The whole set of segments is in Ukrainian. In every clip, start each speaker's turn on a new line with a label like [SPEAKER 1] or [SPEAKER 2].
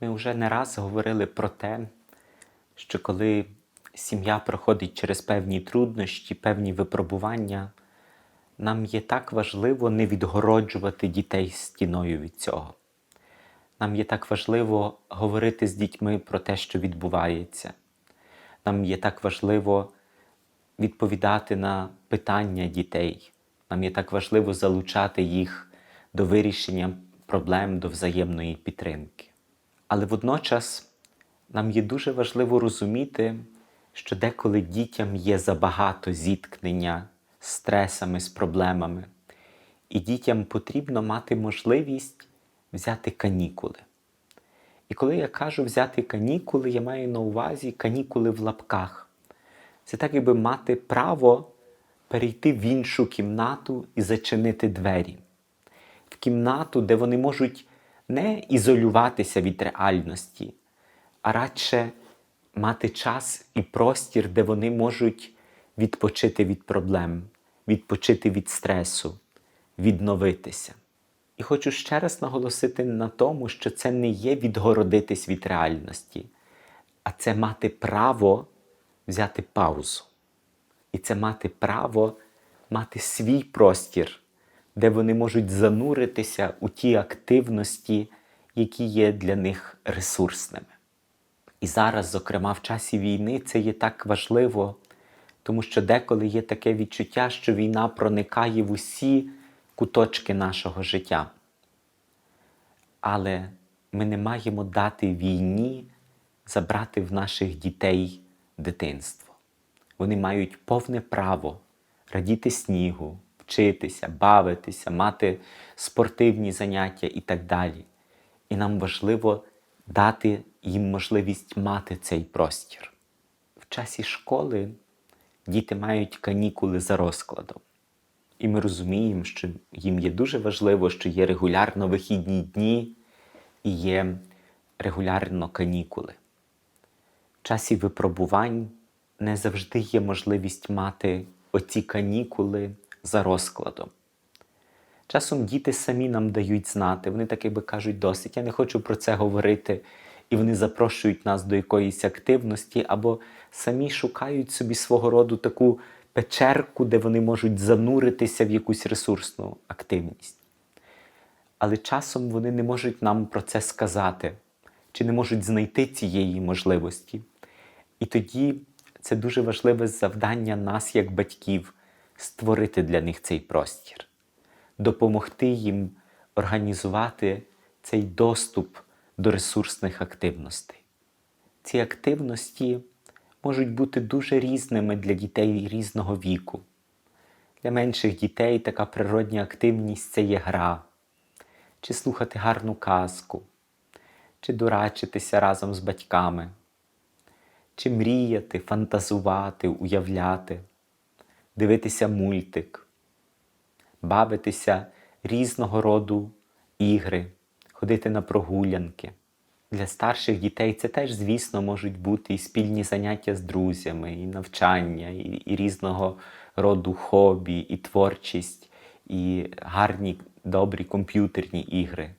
[SPEAKER 1] Ми вже не раз говорили про те, що коли сім'я проходить через певні труднощі, певні випробування, нам є так важливо не відгороджувати дітей стіною від цього. Нам є так важливо говорити з дітьми про те, що відбувається. Нам є так важливо відповідати на питання дітей. Нам є так важливо залучати їх до вирішення проблем, до взаємної підтримки. Але водночас нам є дуже важливо розуміти, що деколи дітям є забагато зіткнення з стресами, з проблемами, і дітям потрібно мати можливість взяти канікули. І коли я кажу взяти канікули, я маю на увазі канікули в лапках. Це так, якби мати право перейти в іншу кімнату і зачинити двері. В кімнату, де вони можуть не ізолюватися від реальності, а радше мати час і простір, де вони можуть відпочити від проблем, відпочити від стресу, відновитися. І хочу ще раз наголосити на тому, що це не є відгородитись від реальності, а це мати право взяти паузу. І це мати право мати свій простір, де вони можуть зануритися у ті активності, які є для них ресурсними. І зараз, зокрема, в часі війни, це є так важливо, тому що деколи є таке відчуття, що війна проникає в усі куточки нашого життя. Але ми не маємо дати війні забрати в наших дітей дитинство. Вони мають повне право радіти снігу, вчитися, бавитися, мати спортивні заняття і так далі. І нам важливо дати їм можливість мати цей простір. В часі школи діти мають канікули за розкладом. І ми розуміємо, що їм є дуже важливо, що є регулярно вихідні дні і є регулярно канікули. В часі випробувань не завжди є можливість мати оці канікули за розкладом. Часом діти самі нам дають знати, вони так якби кажуть, досить, я не хочу про це говорити, і вони запрошують нас до якоїсь активності, або самі шукають собі свого роду таку печерку, де вони можуть зануритися в якусь ресурсну активність. Але часом вони не можуть нам про це сказати, чи не можуть знайти цієї можливості. І тоді це дуже важливе завдання нас, як батьків, створити для них цей простір, допомогти їм організувати цей доступ до ресурсних активностей. Ці активності можуть бути дуже різними для дітей різного віку. Для менших дітей така природня активність це є гра, чи слухати гарну казку, чи дурачитися разом з батьками, чи мріяти, фантазувати, уявляти, дивитися мультик, бавитися різного роду ігри, ходити на прогулянки. Для старших дітей це теж, звісно, можуть бути і спільні заняття з друзями, і навчання, і, і різного роду хобі, і творчість, і гарні, добрі комп'ютерні ігри.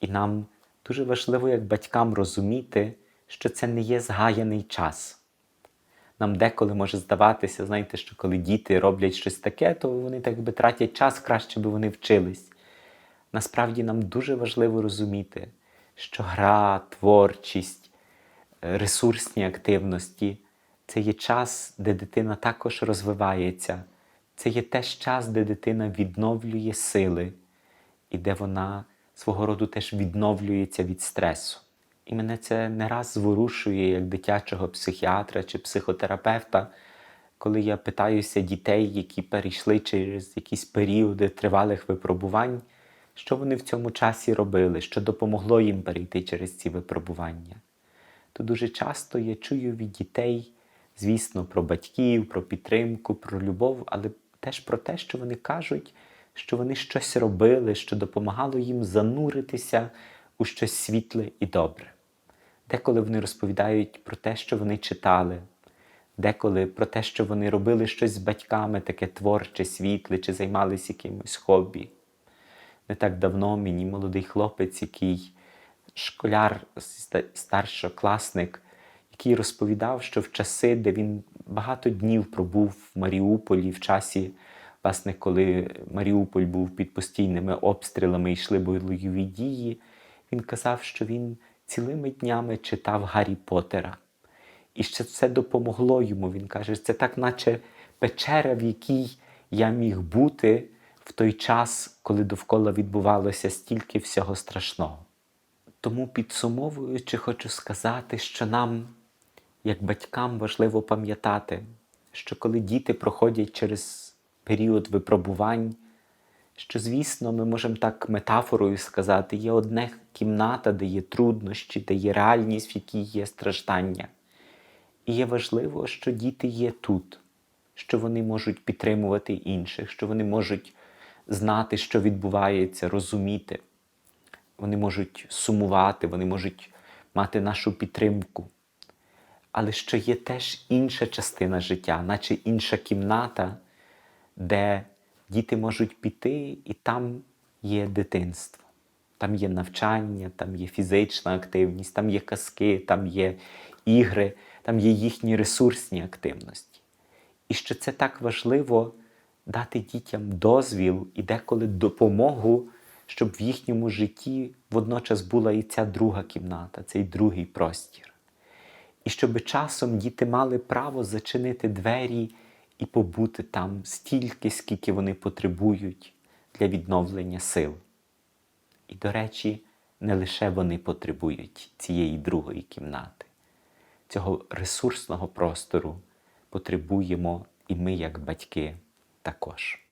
[SPEAKER 1] І нам дуже важливо, як батькам, розуміти, що це не є згаяний час. Нам деколи може здаватися, знаєте, що коли діти роблять щось таке, то вони так би тратять час, краще би вони вчились. Насправді нам дуже важливо розуміти, що гра, творчість, е, ресурсні активності це є час, де дитина також розвивається. Це є теж час, де дитина відновлює сили і де вона свого роду теж відновлюється від стресу. І мене це не раз зворушує як дитячого психіатра чи психотерапевта, коли я питаюся дітей, які перейшли через якісь періоди тривалих випробувань, що вони в цьому часі робили, що допомогло їм перейти через ці випробування. То дуже часто я чую від дітей, звісно, про батьків, про підтримку, про любов, але теж про те, що вони кажуть, що вони щось робили, що допомагало їм зануритися у щось світле і добре. Деколи вони розповідають про те, що вони читали, деколи про те, що вони робили щось з батьками, таке творче, світле, чи займалися якимось хобі. Не так давно мені молодий хлопець, який школяр, старшокласник, який розповідав, що в часи, де він багато днів пробув в Маріуполі, в часі, власне, коли Маріуполь був під постійними обстрілами йшли бойові дії, він казав, що він цілими днями читав Гаррі Поттера. І що це допомогло йому. Він каже, це так, наче печера, в якій я міг бути в той час, коли довкола відбувалося стільки всього страшного. Тому підсумовуючи, хочу сказати, що нам, як батькам, важливо пам'ятати, що коли діти проходять через період випробувань, що, звісно, ми можемо так метафорою сказати, є одна кімната, де є труднощі, де є реальність, в якій є страждання. І є важливо, що діти є тут, що вони можуть підтримувати інших, що вони можуть знати, що відбувається, розуміти. Вони можуть сумувати, вони можуть мати нашу підтримку. Але що є теж інша частина життя, наче інша кімната, де діти можуть піти, і там є дитинство. Там є навчання, там є фізична активність, там є казки, там є ігри, там є їхні ресурсні активності. І що це так важливо дати дітям дозвіл і деколи допомогу, щоб в їхньому житті водночас була і ця друга кімната, цей другий простір. І щоб часом діти мали право зачинити двері і побути там стільки, скільки вони потребують для відновлення сил. І, до речі, не лише вони потребують цієї другої кімнати. Цього ресурсного простору потребуємо і ми, як батьки, також.